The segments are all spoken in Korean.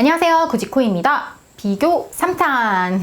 안녕하세요. 구지코입니다. 비교 3탄.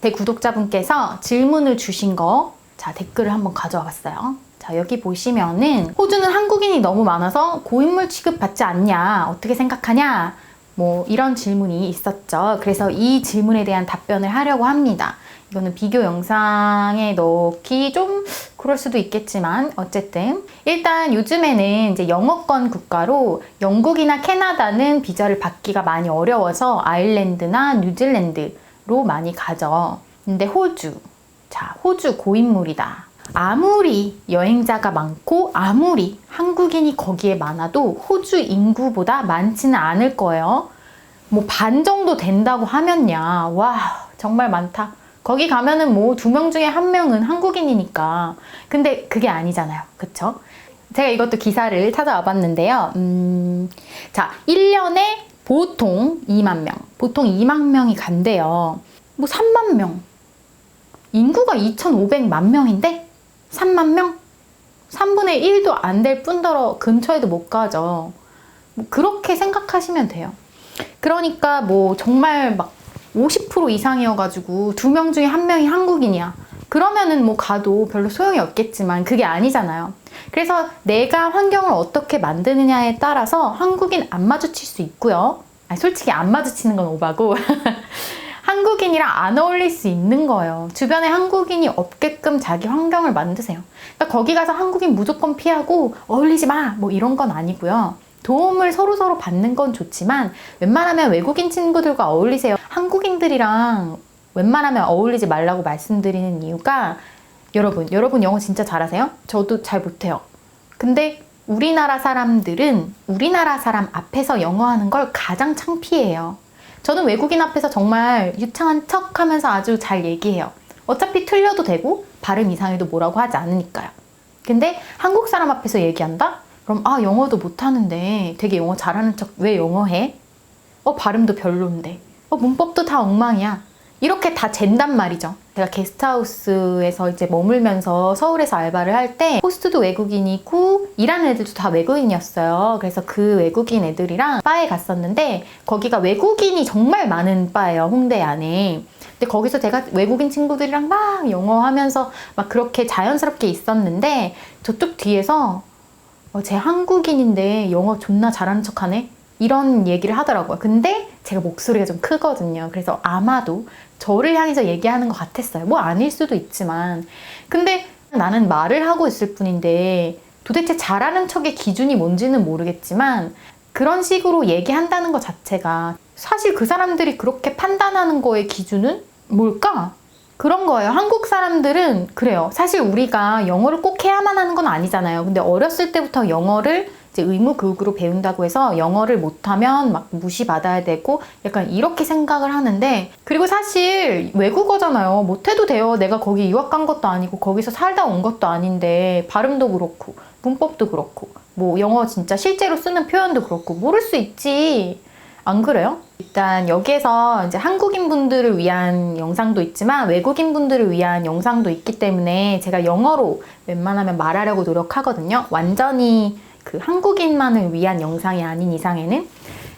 제 구독자분께서 질문을 주신 거, 자, 댓글을 한번 가져와 봤어요. 자, 여기 보시면은, 호주는 한국인이 너무 많아서 고인물 취급받지 않냐? 어떻게 생각하냐? 뭐, 이런 질문이 있었죠. 그래서 이 질문에 대한 답변을 하려고 합니다. 이거는 비교 영상에 넣기 좀 그럴 수도 있겠지만 어쨌든 일단 요즘에는 이제 영어권 국가로 영국이나 캐나다는 비자를 받기가 많이 어려워서 아일랜드나 뉴질랜드로 많이 가죠. 근데 호주 자 호주 고인물이다. 아무리 여행자가 많고 아무리 한국인이 거기에 많아도 호주 인구보다 많지는 않을 거예요. 뭐 반 정도 된다고 하면야 와 정말 많다. 거기 가면은 뭐 두 명 중에 한 명은 한국인이니까. 근데 그게 아니잖아요. 그쵸? 제가 이것도 기사를 찾아와 봤는데요. 음, 자, 1년에 보통 2만 명, 보통 2만 명이 간대요. 뭐 3만 명. 인구가 2,500만 명인데 3만 명? 3분의 1도 안 될 뿐더러 근처에도 못 가죠. 뭐 그렇게 생각하시면 돼요. 그러니까 뭐 정말 막 50% 이상이어가지고 두 명 중에 한 명이 한국인이야. 그러면은 뭐 가도 별로 소용이 없겠지만 그게 아니잖아요. 그래서 내가 환경을 어떻게 만드느냐에 따라서 한국인 안 마주칠 수 있고요. 아니, 솔직히 안 마주치는 건 오바고. 한국인이랑 안 어울릴 수 있는 거예요. 주변에 한국인이 없게끔 자기 환경을 만드세요. 그러니까 거기 가서 한국인 무조건 피하고 어울리지 마! 뭐 이런 건 아니고요. 도움을 서로서로 받는 건 좋지만 웬만하면 외국인 친구들과 어울리세요. 한국인들이랑 웬만하면 어울리지 말라고 말씀드리는 이유가 여러분, 여러분 영어 진짜 잘하세요? 저도 잘 못해요. 근데 우리나라 사람들은 우리나라 사람 앞에서 영어 하는 걸 가장 창피해요. 저는 외국인 앞에서 정말 유창한 척 하면서 아주 잘 얘기해요. 어차피 틀려도 되고 발음 이상해도 뭐라고 하지 않으니까요. 근데 한국 사람 앞에서 얘기한다? 그럼 아 영어도 못하는데 되게 영어 잘하는 척 왜 영어 해? 어 발음도 별론데. 어 문법도 다 엉망이야. 이렇게 다 잰단 말이죠. 제가 게스트하우스에서 이제 머물면서 서울에서 알바를 할 때 호스트도 외국인이고 일하는 애들도 다 외국인이었어요. 그래서 그 외국인 애들이랑 바에 갔었는데 거기가 외국인이 정말 많은 바예요 홍대 안에. 근데 거기서 제가 외국인 친구들이랑 막 영어 하면서 막 그렇게 자연스럽게 있었는데 저쪽 뒤에서 어, 쟤 한국인인데 영어 존나 잘하는 척하네? 이런 얘기를 하더라고요. 근데 제가 목소리가 좀 크거든요. 그래서 아마도 저를 향해서 얘기하는 것 같았어요. 뭐 아닐 수도 있지만. 근데 나는 말을 하고 있을 뿐인데 도대체 잘하는 척의 기준이 뭔지는 모르겠지만 그런 식으로 얘기한다는 것 자체가 사실 그 사람들이 그렇게 판단하는 거의 기준은 뭘까? 그런 거예요. 한국 사람들은 그래요. 사실 우리가 영어를 꼭 해야만 하는 건 아니잖아요. 근데 어렸을 때부터 영어를 의무 교육으로 배운다고 해서 영어를 못하면 막 무시받아야 되고 약간 이렇게 생각을 하는데 그리고 사실 외국어잖아요. 못해도 돼요. 내가 거기 유학 간 것도 아니고 거기서 살다 온 것도 아닌데 발음도 그렇고 문법도 그렇고 뭐 영어 진짜 실제로 쓰는 표현도 그렇고 모를 수 있지. 안 그래요? 일단 여기에서 이제 한국인 분들을 위한 영상도 있지만 외국인 분들을 위한 영상도 있기 때문에 제가 영어로 웬만하면 말하려고 노력하거든요. 완전히 그 한국인만을 위한 영상이 아닌 이상에는.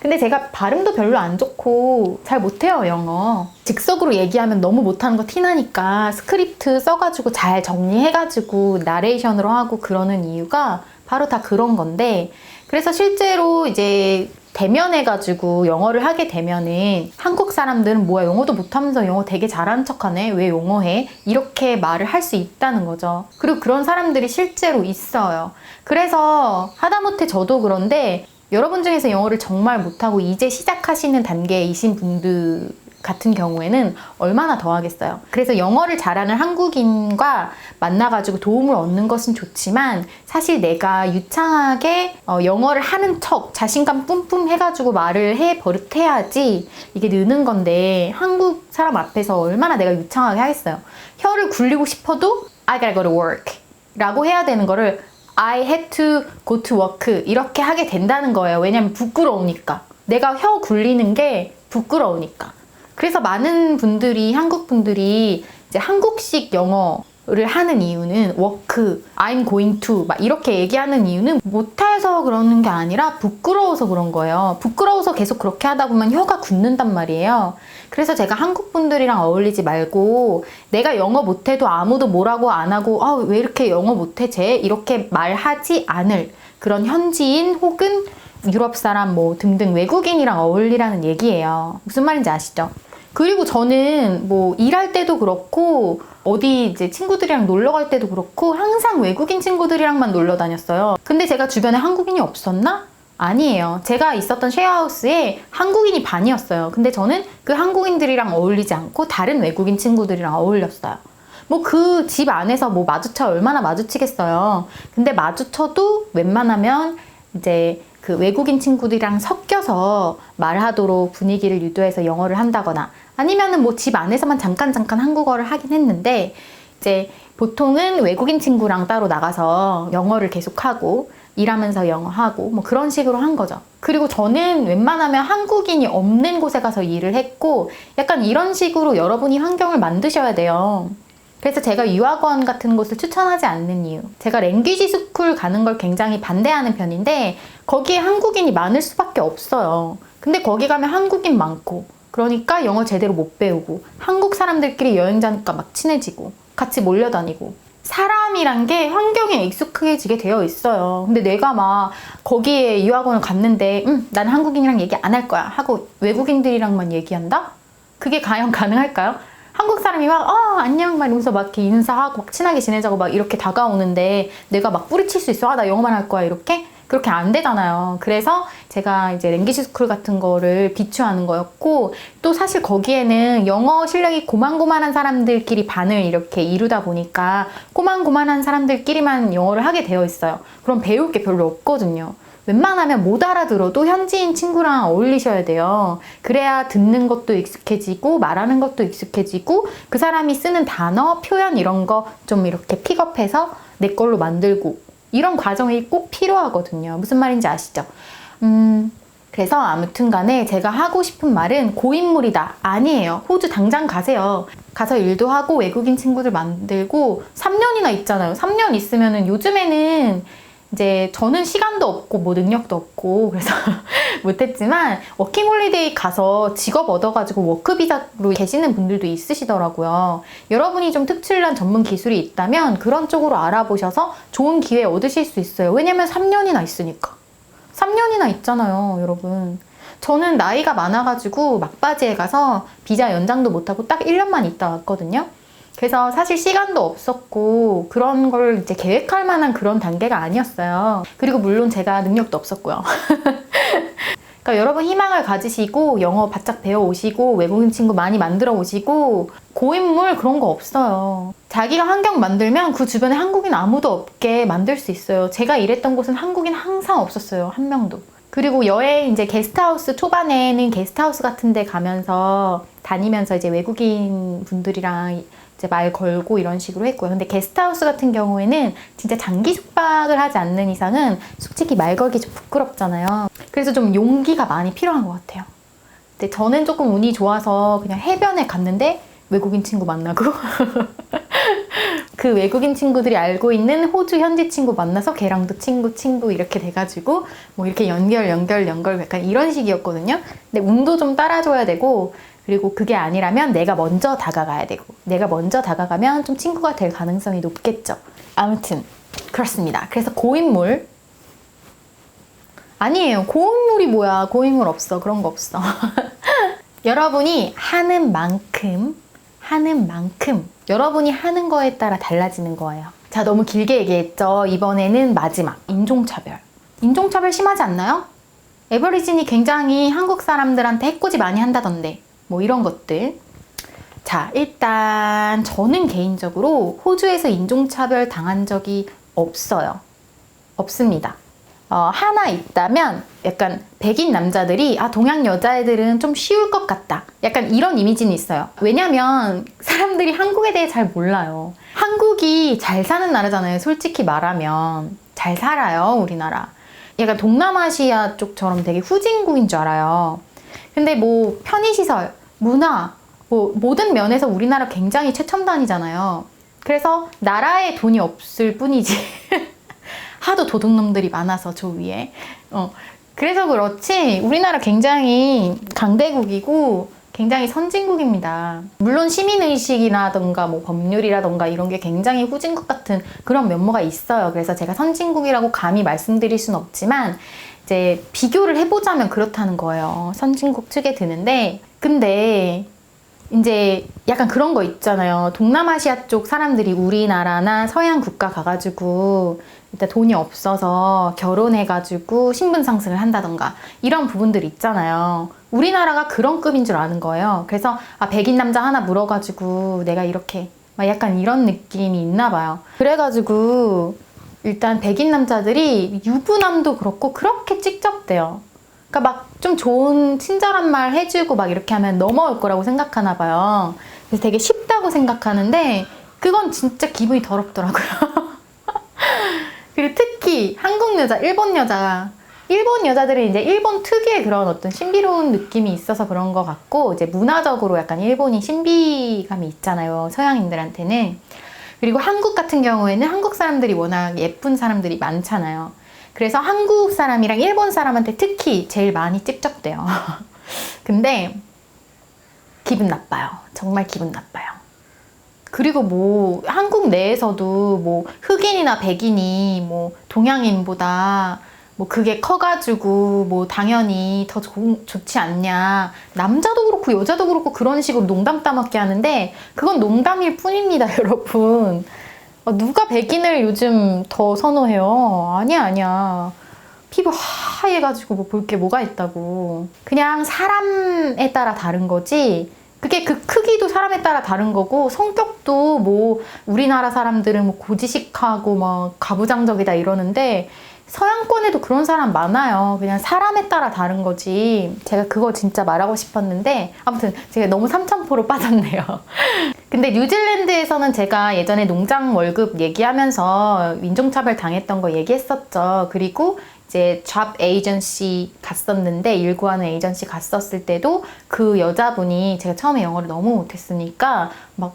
근데 제가 발음도 별로 안 좋고 잘 못해요, 영어. 즉석으로 얘기하면 너무 못하는 거 티나니까 스크립트 써가지고 잘 정리해가지고 나레이션으로 하고 그러는 이유가 바로 다 그런 건데 그래서 실제로 이제 대면해가지고 영어를 하게 되면은 한국 사람들은 뭐야 영어도 못하면서 영어 되게 잘하는 척하네? 왜 영어해? 이렇게 말을 할 수 있다는 거죠. 그리고 그런 사람들이 실제로 있어요. 그래서 하다못해 저도 그런데 여러분 중에서 영어를 정말 못하고 이제 시작하시는 단계이신 분들 같은 경우에는 얼마나 더 하겠어요. 그래서 영어를 잘하는 한국인과 만나가지고 도움을 얻는 것은 좋지만 사실 내가 유창하게 어, 영어를 하는 척 자신감 뿜뿜 해가지고 말을 해 버릇해야지 이게 느는 건데 한국 사람 앞에서 얼마나 내가 유창하게 하겠어요. 혀를 굴리고 싶어도 I gotta go to work 라고 해야 되는 거를 I had to go to work 이렇게 하게 된다는 거예요. 왜냐면 부끄러우니까. 내가 혀 굴리는 게 부끄러우니까. 그래서 많은 분들이 한국 분들이 이제 한국식 영어 를 하는 이유는 work, I'm going to 막 이렇게 얘기하는 이유는 못해서 그러는 게 아니라 부끄러워서 그런 거예요. 부끄러워서 계속 그렇게 하다 보면 혀가 굳는단 말이에요. 그래서 제가 한국 분들이랑 어울리지 말고 내가 영어 못해도 아무도 뭐라고 안 하고 아, 왜 이렇게 영어 못해 쟤 이렇게 말하지 않을 그런 현지인 혹은 유럽 사람 뭐 등등 외국인이랑 어울리라는 얘기예요. 무슨 말인지 아시죠? 그리고 저는 뭐 일할 때도 그렇고 어디 이제 친구들이랑 놀러 갈 때도 그렇고 항상 외국인 친구들이랑만 놀러 다녔어요. 근데 제가 주변에 한국인이 없었나? 아니에요. 제가 있었던 쉐어하우스에 한국인이 반이었어요. 근데 저는 그 한국인들이랑 어울리지 않고 다른 외국인 친구들이랑 어울렸어요. 뭐 그 집 안에서 뭐 마주쳐 얼마나 마주치겠어요. 근데 마주쳐도 웬만하면 이제 그 외국인 친구들이랑 섞여서 말하도록 분위기를 유도해서 영어를 한다거나 아니면은 뭐 집 안에서만 잠깐 잠깐 한국어를 하긴 했는데 이제 보통은 외국인 친구랑 따로 나가서 영어를 계속하고 일하면서 영어하고 뭐 그런 식으로 한 거죠. 그리고 저는 웬만하면 한국인이 없는 곳에 가서 일을 했고 약간 이런 식으로 여러분이 환경을 만드셔야 돼요. 그래서 제가 유학원 같은 곳을 추천하지 않는 이유. 제가 랭귀지 스쿨 가는 걸 굉장히 반대하는 편인데 거기에 한국인이 많을 수밖에 없어요. 근데 거기 가면 한국인 많고 그러니까 영어 제대로 못 배우고 한국 사람들끼리 여행자니까 막 친해지고 같이 몰려다니고 사람이란 게 환경에 익숙해지게 되어 있어요. 근데 내가 막 거기에 유학원을 갔는데 음, 난 한국인이랑 얘기 안 할 거야 하고 외국인들이랑만 얘기한다? 그게 과연 가능할까요? 한국 사람이 막, 어, 안녕, 막 이러면서 막 이렇게 인사하고 막 친하게 지내자고 막 이렇게 다가오는데 내가 막 뿌리칠 수 있어. 아, 나 영어만 할 거야. 이렇게? 그렇게 안 되잖아요. 그래서 제가 이제 랭귀지 스쿨 같은 거를 비추하는 거였고 또 사실 거기에는 영어 실력이 고만고만한 사람들끼리 반을 이렇게 이루다 보니까 고만고만한 사람들끼리만 영어를 하게 되어 있어요. 그럼 배울 게 별로 없거든요. 웬만하면 못 알아들어도 현지인 친구랑 어울리셔야 돼요. 그래야 듣는 것도 익숙해지고 말하는 것도 익숙해지고 그 사람이 쓰는 단어, 표현 이런 거 좀 이렇게 픽업해서 내 걸로 만들고 이런 과정이 꼭 필요하거든요. 무슨 말인지 아시죠? 음, 그래서 아무튼 간에 제가 하고 싶은 말은 고인물이다. 아니에요. 호주 당장 가세요. 가서 일도 하고 외국인 친구들 만들고 3년이나 있잖아요. 3년 있으면은 요즘에는 이제 저는 시간도 없고 뭐 능력도 없고 그래서 못했지만 워킹홀리데이 가서 직업 얻어가지고 워크비자로 계시는 분들도 있으시더라고요. 여러분이 좀 특출난 전문 기술이 있다면 그런 쪽으로 알아보셔서 좋은 기회 얻으실 수 있어요. 왜냐면 3년이나 있으니까. 3년이나 있잖아요, 여러분. 저는 나이가 많아가지고 막바지에 가서 비자 연장도 못하고 딱 1년만 있다 왔거든요. 그래서 사실 시간도 없었고 그런 걸 이제 계획할 만한 그런 단계가 아니었어요. 그리고 물론 제가 능력도 없었고요. 그러니까 여러분 희망을 가지시고 영어 바짝 배워 오시고 외국인 친구 많이 만들어 오시고 고인물 그런 거 없어요. 자기가 환경 만들면 그 주변에 한국인 아무도 없게 만들 수 있어요. 제가 일했던 곳은 한국인 항상 없었어요. 한 명도. 그리고 여행 이제 게스트하우스 초반에는 게스트하우스 같은 데 가면서 다니면서 이제 외국인 분들이랑 이제 말 걸고 이런 식으로 했고요. 근데 게스트하우스 같은 경우에는 진짜 장기 숙박을 하지 않는 이상은 솔직히 말 걸기 좀 부끄럽잖아요. 그래서 좀 용기가 많이 필요한 것 같아요. 근데 저는 조금 운이 좋아서 그냥 해변에 갔는데 외국인 친구 만나고 그 외국인 친구들이 알고 있는 호주 현지 친구 만나서 걔랑도 친구 친구 이렇게 돼가지고 뭐 이렇게 연결 연결 연결 약간 이런 식이었거든요. 근데 운도 좀 따라줘야 되고 그리고 그게 아니라면 내가 먼저 다가가야 되고 내가 먼저 다가가면 좀 친구가 될 가능성이 높겠죠. 아무튼 그렇습니다. 그래서 고인물 아니에요. 고인물이 뭐야? 고인물 없어. 그런 거 없어. 여러분이 하는 만큼 하는 만큼 여러분이 하는 거에 따라 달라지는 거예요. 자, 너무 길게 얘기했죠. 이번에는 마지막 인종차별. 인종차별 심하지 않나요? 에버리진이 굉장히 한국 사람들한테 해코지 많이 한다던데. 뭐 이런 것들. 자, 일단 저는 개인적으로 호주에서 인종차별 당한 적이 없어요. 없습니다. 어, 하나 있다면 약간 백인 남자들이 아 동양 여자애들은 좀 쉬울 것 같다. 약간 이런 이미지는 있어요. 왜냐면 사람들이 한국에 대해 잘 몰라요. 한국이 잘 사는 나라잖아요. 솔직히 말하면 잘 살아요, 우리나라. 약간 동남아시아 쪽처럼 되게 후진국인 줄 알아요. 근데 뭐 편의시설, 문화, 뭐 모든 면에서 우리나라 굉장히 최첨단이잖아요. 그래서 나라에 돈이 없을 뿐이지. 하도 도둑놈들이 많아서 저 위에. 어. 그래서 그렇지 우리나라 굉장히 강대국이고 굉장히 선진국입니다. 물론 시민의식이라던가 뭐 법률이라던가 이런 게 굉장히 후진국 같은 그런 면모가 있어요. 그래서 제가 선진국이라고 감히 말씀드릴 수는 없지만 이제 비교를 해보자면 그렇다는 거예요. 선진국 측에 드는데 근데 이제 약간 그런 거 있잖아요. 동남아시아 쪽 사람들이 우리나라나 서양 국가 가가지고 일단 돈이 없어서 결혼해가지고 신분 상승을 한다던가 이런 부분들 있잖아요. 우리나라가 그런 급인 줄 아는 거예요. 그래서 아 백인 남자 하나 물어가지고 내가 이렇게 막 약간 이런 느낌이 있나 봐요. 그래가지고 일단 백인 남자들이 유부남도 그렇고 그렇게 찍적대요. 그러니까 막 좀 좋은 친절한 말 해주고 막 이렇게 하면 넘어올 거라고 생각하나 봐요. 그래서 되게 쉽다고 생각하는데 그건 진짜 기분이 더럽더라고요. 그리고 특히 한국 여자, 일본 여자, 일본 여자들은 이제 일본 특유의 그런 어떤 신비로운 느낌이 있어서 그런 것 같고 이제 문화적으로 약간 일본이 신비감이 있잖아요. 서양인들한테는. 그리고 한국 같은 경우에는 한국 사람들이 워낙 예쁜 사람들이 많잖아요. 그래서 한국 사람이랑 일본 사람한테 특히 제일 많이 찍적대요. 근데 기분 나빠요. 정말 기분 나빠요. 그리고 뭐 한국 내에서도 뭐 흑인이나 백인이 뭐 동양인보다 뭐 그게 커가지고 뭐 당연히 더 좋, 좋지 않냐. 남자도 그렇고 여자도 그렇고 그런 식으로 농담 따먹게 하는데 그건 농담일 뿐입니다 여러분. 어, 누가 백인을 요즘 더 선호해요? 아니야 아니야. 피부 하얘가지고 뭐 볼 게 뭐가 있다고. 그냥 사람에 따라 다른 거지. 그게 그 크기도 사람에 따라 다른 거고 성격도 뭐 우리나라 사람들은 뭐 고지식하고 막 가부장적이다 이러는데 서양권에도 그런 사람 많아요. 그냥 사람에 따라 다른 거지. 제가 그거 진짜 말하고 싶었는데 아무튼 제가 너무 삼천포로 빠졌네요. 근데 뉴질랜드에서는 제가 예전에 농장 월급 얘기하면서 인종차별 당했던 거 얘기했었죠. 그리고 이제 잡 에이전시 갔었는데 일구하는 에이전시 갔었을 때도 그 여자분이 제가 처음에 영어를 너무 못했으니까 막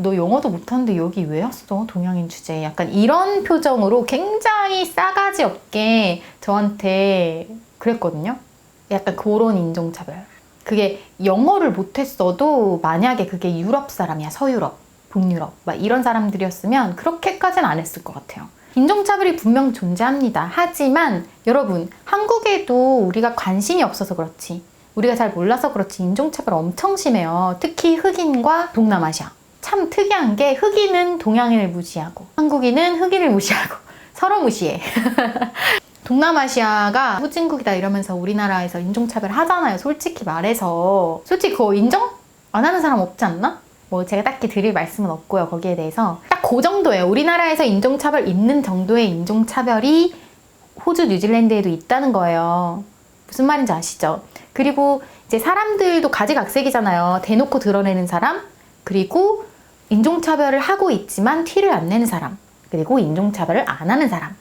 너 영어도 못하는데 여기 왜 왔어? 동양인 주제에. 약간 이런 표정으로 굉장히 싸가지 없게 저한테 그랬거든요. 약간 그런 인종차별. 그게 영어를 못했어도 만약에 그게 유럽 사람이야. 서유럽, 북유럽. 막 이런 사람들이었으면 그렇게까지는 안 했을 것 같아요. 인종차별이 분명 존재합니다. 하지만 여러분, 한국에도 우리가 관심이 없어서 그렇지. 우리가 잘 몰라서 그렇지. 인종차별 엄청 심해요. 특히 흑인과 동남아시아. 참 특이한 게 흑인은 동양인을 무시하고 한국인은 흑인을 무시하고 서로 무시해. 동남아시아가 후진국이다 이러면서 우리나라에서 인종차별 하잖아요. 솔직히 말해서. 솔직히 그거 인정? 안 하는 사람 없지 않나? 뭐 제가 딱히 드릴 말씀은 없고요. 거기에 대해서. 딱 그 정도예요. 우리나라에서 인종차별 있는 정도의 인종차별이 호주, 뉴질랜드에도 있다는 거예요. 무슨 말인지 아시죠? 그리고 이제 사람들도 가지각색이잖아요. 대놓고 드러내는 사람, 그리고 인종차별을 하고 있지만 티를 안 내는 사람, 그리고 인종차별을 안 하는 사람.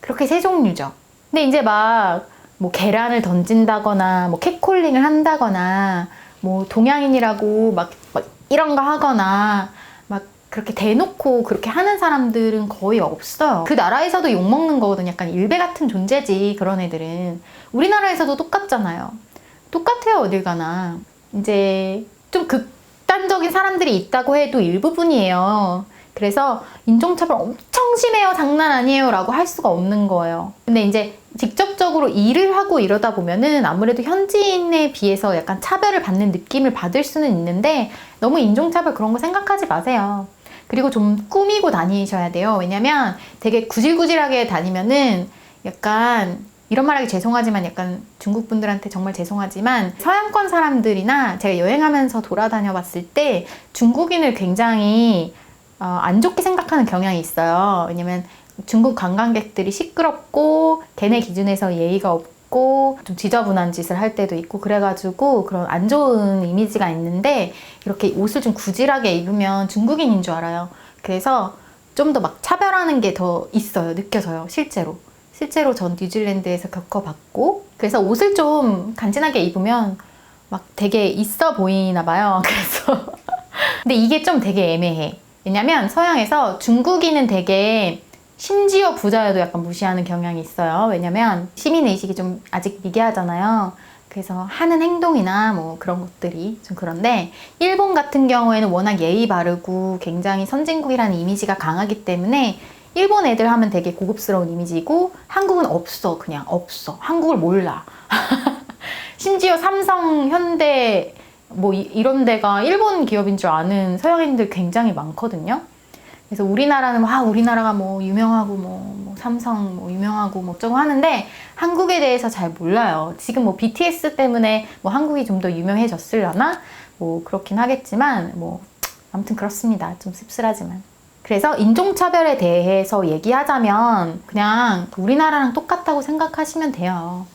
그렇게 세 종류죠. 근데 이제 막, 뭐, 계란을 던진다거나, 뭐, 캣콜링을 한다거나, 뭐, 동양인이라고 막, 막 이런 거 하거나, 막, 그렇게 대놓고 그렇게 하는 사람들은 거의 없어요. 그 나라에서도 욕먹는 거거든. 약간 일베 같은 존재지, 그런 애들은. 우리나라에서도 똑같잖아요. 똑같아요, 어딜 가나. 이제, 좀 극 단적인 사람들이 있다고 해도 일부분이에요. 그래서 인종차별 엄청 심해요, 장난 아니에요 라고 할 수가 없는 거예요. 근데 이제 직접적으로 일을 하고 이러다 보면은 아무래도 현지인에 비해서 약간 차별을 받는 느낌을 받을 수는 있는데 너무 인종차별 그런 거 생각하지 마세요. 그리고 좀 꾸미고 다니셔야 돼요. 왜냐면 되게 구질구질하게 다니면은 약간 이런 말하기 죄송하지만 약간 중국 분들한테 정말 죄송하지만 서양권 사람들이나 제가 여행하면서 돌아다녀 봤을 때 중국인을 굉장히 어, 안 좋게 생각하는 경향이 있어요. 왜냐면 중국 관광객들이 시끄럽고 걔네 기준에서 예의가 없고 좀 지저분한 짓을 할 때도 있고 그래가지고 그런 안 좋은 이미지가 있는데 이렇게 옷을 좀 구질하게 입으면 중국인인 줄 알아요. 그래서 좀 더 막 차별하는 게 더 있어요. 느껴져요. 실제로. 실제로 전 뉴질랜드에서 겪어봤고 그래서 옷을 좀 간지나게 입으면 막 되게 있어 보이나 봐요. 그래서 근데 이게 좀 되게 애매해. 왜냐면 서양에서 중국인은 되게 심지어 부자여도 약간 무시하는 경향이 있어요. 왜냐면 시민의식이 좀 아직 미개하잖아요. 그래서 하는 행동이나 뭐 그런 것들이 좀 그런데 일본 같은 경우에는 워낙 예의 바르고 굉장히 선진국이라는 이미지가 강하기 때문에 일본 애들 하면 되게 고급스러운 이미지고 한국은 없어 그냥 없어 한국을 몰라 심지어 삼성, 현대 뭐 이- 이런 데가 일본 기업인 줄 아는 서양인들 굉장히 많거든요. 그래서 우리나라는 와 우리나라가 뭐 유명하고 뭐, 뭐 삼성 뭐 유명하고 뭐 어쩌고 하는데 한국에 대해서 잘 몰라요. 지금 뭐 BTS 때문에 뭐 한국이 좀 더 유명해졌으려나 뭐 그렇긴 하겠지만 뭐 아무튼 그렇습니다. 좀 씁쓸하지만. 그래서 인종차별에 대해서 얘기하자면 그냥 우리나라랑 똑같다고 생각하시면 돼요.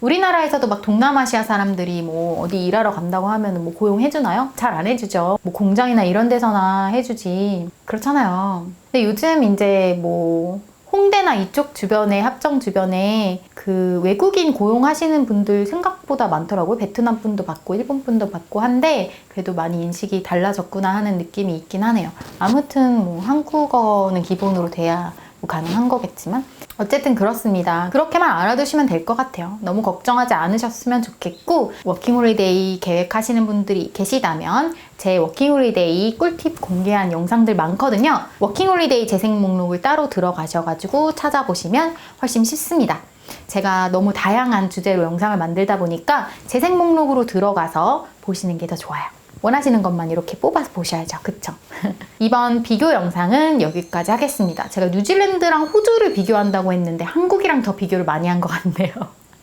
우리나라에서도 막 동남아시아 사람들이 뭐 어디 일하러 간다고 하면 뭐 고용해주나요? 잘 안 해주죠. 뭐 공장이나 이런 데서나 해주지. 그렇잖아요. 근데 요즘 이제 뭐 홍대나 이쪽 주변에 합정 주변에 그 외국인 고용하시는 분들 생각보다 많더라고요. 베트남 분도 받고 일본 분도 받고 한데 그래도 많이 인식이 달라졌구나 하는 느낌이 있긴 하네요. 아무튼 뭐 한국어는 기본으로 돼야 뭐 가능한 거겠지만 어쨌든 그렇습니다. 그렇게만 알아두시면 될 것 같아요. 너무 걱정하지 않으셨으면 좋겠고 워킹홀리데이 계획하시는 분들이 계시다면 제 워킹홀리데이 꿀팁 공개한 영상들 많거든요. 워킹홀리데이 재생 목록을 따로 들어가셔가지고 찾아보시면 훨씬 쉽습니다. 제가 너무 다양한 주제로 영상을 만들다 보니까 재생 목록으로 들어가서 보시는 게 더 좋아요. 원하시는 것만 이렇게 뽑아서 보셔야죠. 그쵸? 이번 비교 영상은 여기까지 하겠습니다. 제가 뉴질랜드랑 호주를 비교한다고 했는데 한국이랑 더 비교를 많이 한 것 같네요.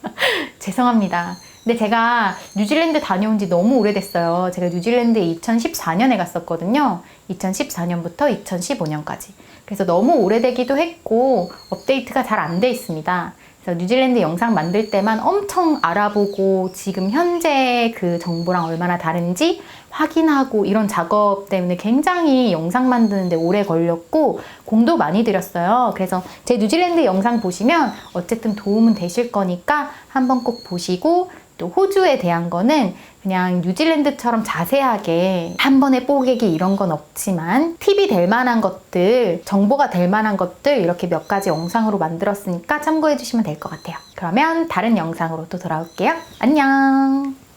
죄송합니다. 근데 제가 뉴질랜드 다녀온 지 너무 오래됐어요. 제가 뉴질랜드에 2014년에 갔었거든요. 2014년부터 2015년까지. 그래서 너무 오래되기도 했고 업데이트가 잘 안 돼 있습니다. 그래서 뉴질랜드 영상 만들 때만 엄청 알아보고 지금 현재 그 정보랑 얼마나 다른지 확인하고 이런 작업 때문에 굉장히 영상 만드는데 오래 걸렸고 공도 많이 들였어요. 그래서 제 뉴질랜드 영상 보시면 어쨌든 도움은 되실 거니까 한번 꼭 보시고 또 호주에 대한 거는 그냥 뉴질랜드처럼 자세하게 한 번에 뽀개기 이런 건 없지만 팁이 될 만한 것들, 정보가 될 만한 것들 이렇게 몇 가지 영상으로 만들었으니까 참고해 주시면 될 것 같아요. 그러면 다른 영상으로 또 돌아올게요. 안녕!